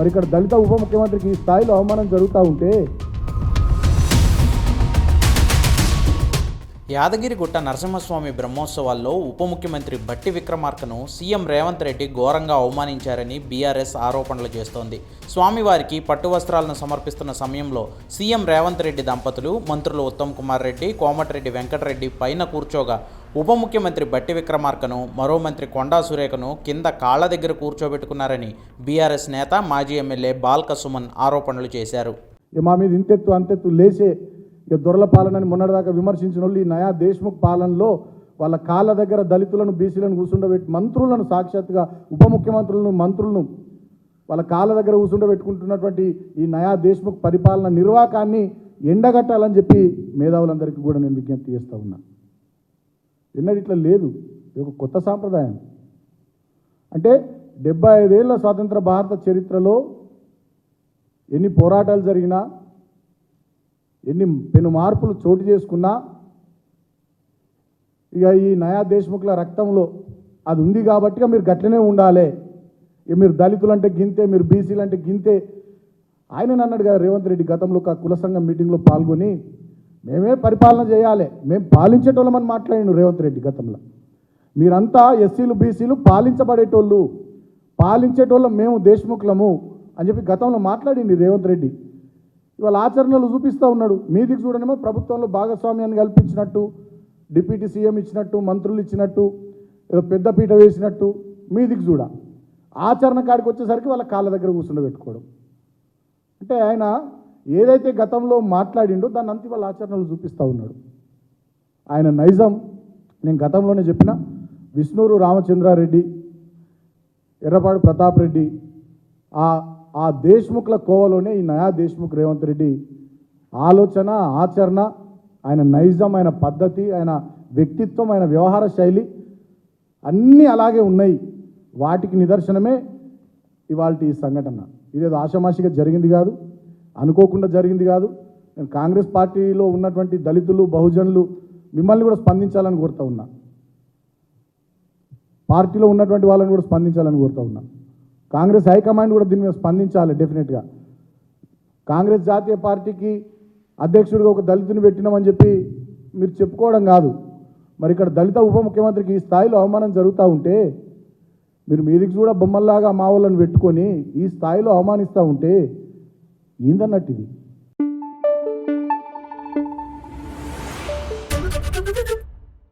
మరి ఇక్కడ దళిత ఉప ముఖ్యమంత్రికి ఈ స్థాయిలో అవమానం జరుగుతూ ఉంటే? యాదగిరిగుట్ట నరసింహస్వామి బ్రహ్మోత్సవాల్లో ఉప ముఖ్యమంత్రి బట్టి విక్రమార్కను సీఎం రేవంత్ రెడ్డి ఘోరంగా అవమానించారని బీఆర్ఎస్ ఆరోపణలు చేస్తోంది. స్వామివారికి పట్టు వస్త్రాలను సమర్పిస్తున్న సమయంలో సీఎం రేవంత్ రెడ్డి దంపతులు మంత్రులు ఉత్తమ్ కుమార్ రెడ్డి కోమటిరెడ్డి వెంకటరెడ్డి పైన కూర్చోగా ఉప ముఖ్యమంత్రి బట్టి విక్రమార్కను మరో మంత్రి కొండా సురేఖను కింద కాళ్ళ దగ్గర కూర్చోబెట్టుకున్నారని బీఆర్ఎస్ నేత మాజీ ఎమ్మెల్యే బాల్క సుమన్ ఆరోపణలు చేశారు. మా మీద ఇంతెత్తు అంతెత్తు లేసే ఇక దొరల పాలనని మొన్నటిదాకా విమర్శించిన వాళ్ళు ఈ నయా దేశ్ముఖ్ పాలనలో వాళ్ళ కాళ్ళ దగ్గర దళితులను బీసీలను కూర్చుండబెట్టి మంత్రులను సాక్షాత్తుగా ఉప ముఖ్యమంత్రులను మంత్రులను వాళ్ళ కాళ్ళ దగ్గర కూర్చుండబెట్టుకుంటున్నటువంటి ఈ నయా దేశ్ముఖ్ పరిపాలన నిర్వాకాన్ని ఎండగట్టాలని చెప్పి మేధావులందరికీ కూడా నేను విజ్ఞప్తి చేస్తూ ఉన్నా. ఎన్నడూ ఇట్లా లేదు. ఇది ఒక కొత్త సాంప్రదాయం. అంటే డెబ్బై ఐదేళ్ళ స్వాతంత్ర భారత చరిత్రలో ఎన్ని పోరాటాలు జరిగినా ఎన్ని పెను మార్పులు చోటు చేసుకున్నా ఇక ఈ నయా దేశ్ముఖుల రక్తంలో అది ఉంది కాబట్టి ఇక మీరు గట్లనే ఉండాలి. ఇక మీరు దళితులు అంటే గింతే మీరు బీసీలు అంటే గింతే. ఆయన అన్నాడు కదా రేవంత్ రెడ్డి గతంలో ఒక కుల సంఘం మీటింగ్లో పాల్గొని మేమే పరిపాలన చేయాలి. మేము పాలించేటోళ్ళమని మాట్లాడిండు రేవంత్ రెడ్డి గతంలో. మీరంతా ఎస్సీలు బీసీలు పాలించబడేటోళ్ళు. పాలించేటోళ్ళం మేము దేశముఖులము అని చెప్పి గతంలో మాట్లాడింది రేవంత్ రెడ్డి. ఇవాళ ఆచరణలు చూపిస్తూ ఉన్నాడు. మీదికి చూడనేమో ప్రభుత్వంలో భాగస్వామ్యాన్ని కల్పించినట్టు డిప్యూటీ సీఎం ఇచ్చినట్టు మంత్రులు ఇచ్చినట్టు ఏదో వేసినట్టు మీదికి చూడ. ఆచరణ కాడికి వచ్చేసరికి వాళ్ళ కాళ్ళ దగ్గర కూర్చుండబెట్టుకోవడం. అంటే ఆయన ఏదైతే గతంలో మాట్లాడిండో దాన్ని అంతా వాళ్ళ ఆచరణలు చూపిస్తూ ఉన్నాడు. ఆయన నైజం. నేను గతంలోనే చెప్పిన విష్ణూరు రామచంద్రారెడ్డి ఎర్రపాడు ప్రతాప్ రెడ్డి ఆ ఆ దేశ్ముఖుల కోవలోనే ఈ నయా దేశ్ముఖ్ రేవంత్ రెడ్డి ఆలోచన ఆచరణ ఆయన నైజం ఆయన పద్ధతి ఆయన వ్యక్తిత్వం ఆయన వ్యవహార శైలి అన్నీ అలాగే ఉన్నాయి. వాటికి నిదర్శనమే ఇవాళ ఈ సంఘటన. ఇదేదో ఆషమాషిగా జరిగింది కాదు. అనుకోకుండా జరిగింది కాదు. నేను కాంగ్రెస్ పార్టీలో ఉన్నటువంటి దళితులు బహుజనులు మిమ్మల్ని కూడా స్పందించాలని కోరుతా ఉన్నా. పార్టీలో ఉన్నటువంటి వాళ్ళని కూడా స్పందించాలని కోరుతా ఉన్నా. కాంగ్రెస్ హైకమాండ్ కూడా దీని మీద స్పందించాలి డెఫినెట్గా కాంగ్రెస్ జాతీయ పార్టీకి అధ్యక్షుడిగా ఒక దళితుని పెట్టినామని చెప్పి మీరు చెప్పుకోవడం కాదు. మరి ఇక్కడ దళిత ఉప ముఖ్యమంత్రికి ఈ స్థాయిలో అవమానం జరుగుతూ ఉంటే మీరు మీదికి కూడా బొమ్మల్లాగా మా వాళ్ళని పెట్టుకొని ఈ స్థాయిలో అవమానిస్తూ ఉంటే ఏందన్నట్టు ఇది